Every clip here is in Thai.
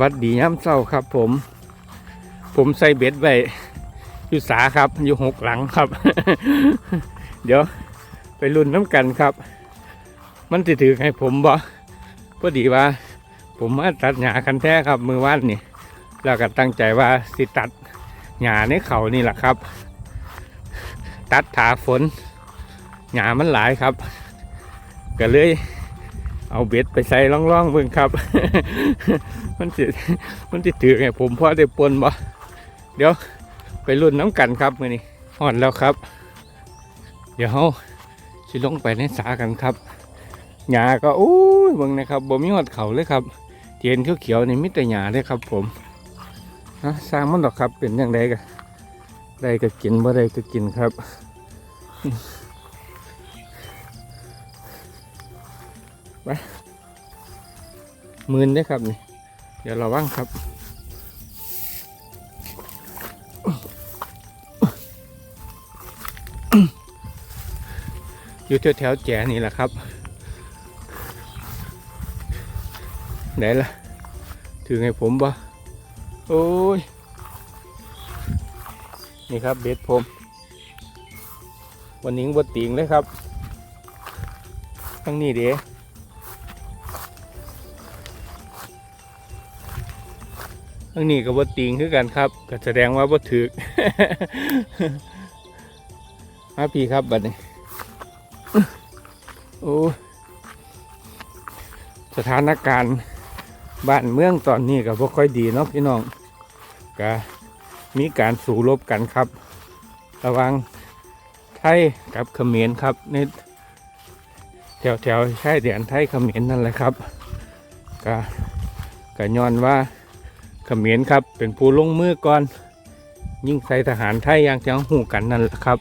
วัสดีย้ำเศร้าครับ ผม ผมใส่เบ็ดไว้อยู่สาครับ อยู่หกหลังครับ เดี๋ยวไปรุ่นน้ำกันครับ มันจะถือให้ผมบ่พอดีว่า ผมมาตัดหญ้าคันแท้ครับ มือวานนี่แล้วก็ตั้งใจว่าสิตัดหญ้าในเขานี่แหละครับ ตัดถาฝนหญ้ามันหลายครับ ก็เลย เอาเบ็ดไปใส่ล่องๆเบิ่งครับ มันสิมันสิถือไงผมพอได้ปนบ่เดี๋ยวไปรุ่นน้ำกันครับมือนี้ห่อนแล้วครับ เดี๋ยวเราสิลงไปในสากันครับหญ้าก็โอ้เบิ่งนะครับบ่มีหอดเขาเลยครับเทียนเขียวๆนี่มีแต่หญ้าเลยครับ ผมนะสร้างมันดอกครับเป็นยังไงกันได้ก็กินบ่ได้ก็กินครับ หมื่นได้ครับนี่ เดี๋ยวเราว่างครับ อยู่แถวแถวแจนี่แหละครับ ไหนล่ะถือให้ผมบ่โอ้ย นี่ครับเบ็ดผม วันนี้บดติงเลยครับทั้งนี้เด้ ทั้งนี้ก็บ่ติงคือกันครับก็แสดงว่าบ่ถึกมาพี่ครับบัดนี้โอ้สถานการณ์บ้านเมืองตอนนี้ก็บ่ค่อยดีเนาะพี่น้องก็มีการสู้รบกันครับ ระว่างไทยกับเขมรครับในแถวแถวๆชายแดนไทยเขมรนั่นแหละครับก็ก็ย้อนว่า เขมรครับ เป็นผู้ลงมือก่อน ยิ่งใส่ทหารไทยอย่างที่เราหูกันนั่นแหละครับ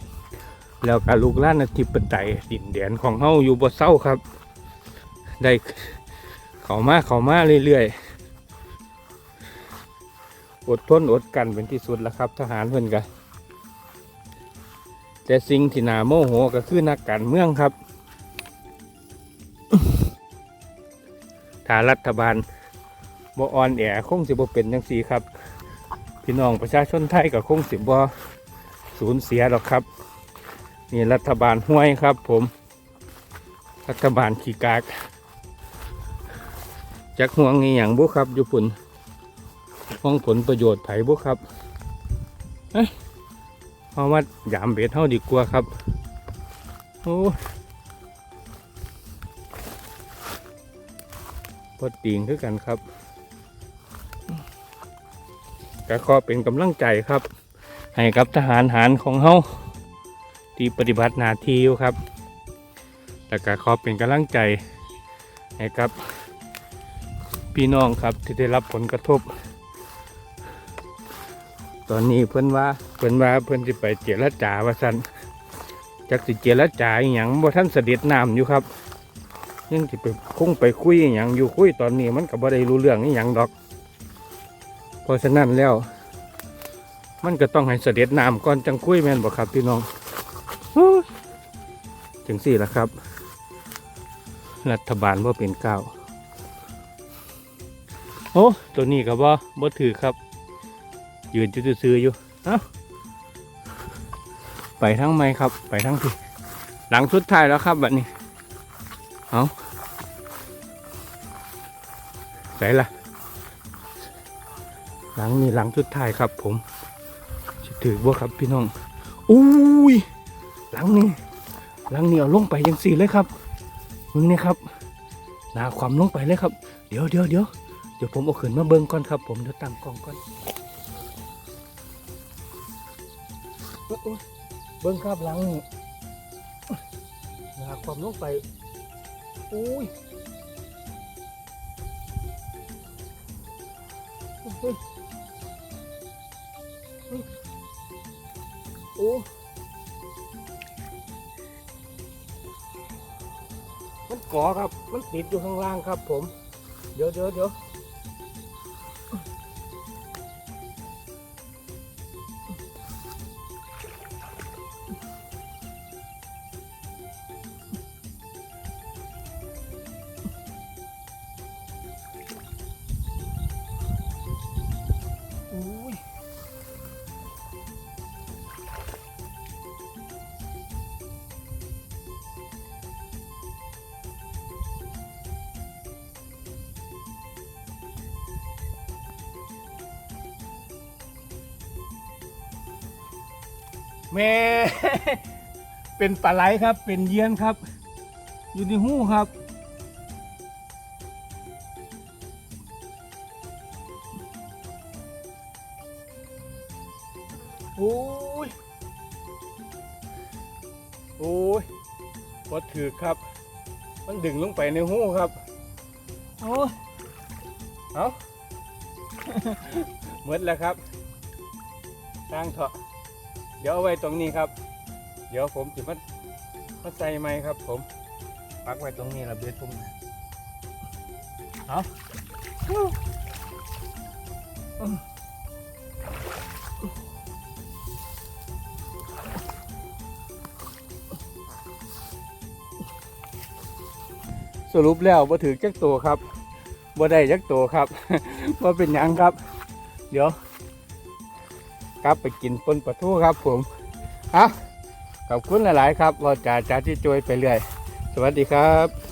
แล้วการลูกล้านอธิปไตยดินแดนของเฮาอยู่บ่เศร้าครับ ได้เขามาเขามาเรื่อยๆ อดทนอดกันเป็นที่สุดแล้วครับ ทหารเพิ่อนกันแต่สิ่งที่นาโมโหก็คือนักการเมืองครับถ้ารัฐบาล บ่อ่อนแอคงสิบ่เป็นจังซี่ครับ พี่น้องประชาชนไทยก็คงสิบ่สูญเสียหรอกครับ นี่รัฐบาลห้วยครับ ผม รัฐบาลขี้กากจักห่วงนี่อย่างบุครับอยู่ปุ่นห้องผลประโยชน์ไผ่บุครับเอ้ยเอามายามเบ็ดเท่าดีกว่าครับโอ้พอติงคือกันครับ ก็ขอเป็นกำลังใจครับ ให้กับทหารหารของเฮาที่ปฏิบัติหน้าที่อยู่ครับแต่ก็ขอเป็นกำลังใจให้กับพี่น้องครับที่ได้รับผลกระทบ ตอนนี้เพิ่อนว่าเพิ่อนว่าเพิ่อนจะไปเจรจาว่าสันจักสิเจรจาอย่างบ่ท่านเสด็จน้ำอยู่ครับยังสิไปคงไปคุยอย่างอยู่คุยตอนนี้มันก็บ่ได้รู้เรื่องนี่อย่างดอก ราะฉะนั้นแล้ว มันก็ต้องให้เสด็จน้ำก่อนจังคุยแม่นบ่ครับพี่น้องโอ้ยจังสี่และครับ รัฐบาลว่าเป็นเก้าโอ้ตัวนี้ก็บ่บ่ถือครับ ยืนจุดซื้ออยู่เอ้าไปทั้งไม่ครับ ไปทั้งที่หลังสุดท้ายแล้วครับแบบนี้ เอาใส่ละ หลังนี้หลังสุดท้ายครับ ผมถือว่าครับพี่น้องอุ้ยหลังนี้หลังนี้เอาลงไปยังสี่เลยครับมึงเนี่ยครับหนาความลงไปเลยครับ เดี๋ยวเดี๋ยวเดี๋ยวเดี๋ยวผมเอาขึ้นมาเบิ้งก่อนครับ ผมเดี๋ยวตั้งกล้องก่อนเบิ้งครับหลังนี้หนาความลงไปอุ้ยเฮ้ย โอ้มันก่อครับ มันติดอยู่ข้างล่างครับผม เดี๋ยวเดี๋ยวเดี๋ยว แม่เป็นปลาไหลครับ เป็นเยียนครับ อยู่ในหูครับ โอ้ย โอ้ยพอถือครับ มันดึงลงไปในหูครับ โอ้ยเอาหมดแล้วครับตั้งเถอะ เดี๋ยวเอาไว้ตรงนี้ครับ เดี๋ยวผมจะมามาใส่ไม้ครับ ผมปักไว้ตรงนี้ระเบียดผมเอาสรุปแล้วบ่ถือจักตัวครับบ่ได้จักตัวครับว่าเป็นหยังครับ เดี๋ยว กลับไปกินปนปลาทูครับ ผมอะขอบคุณหลาย ๆ ครับว่าจ่าจ่าที่จวยไปเรื่อย สวัสดีครับ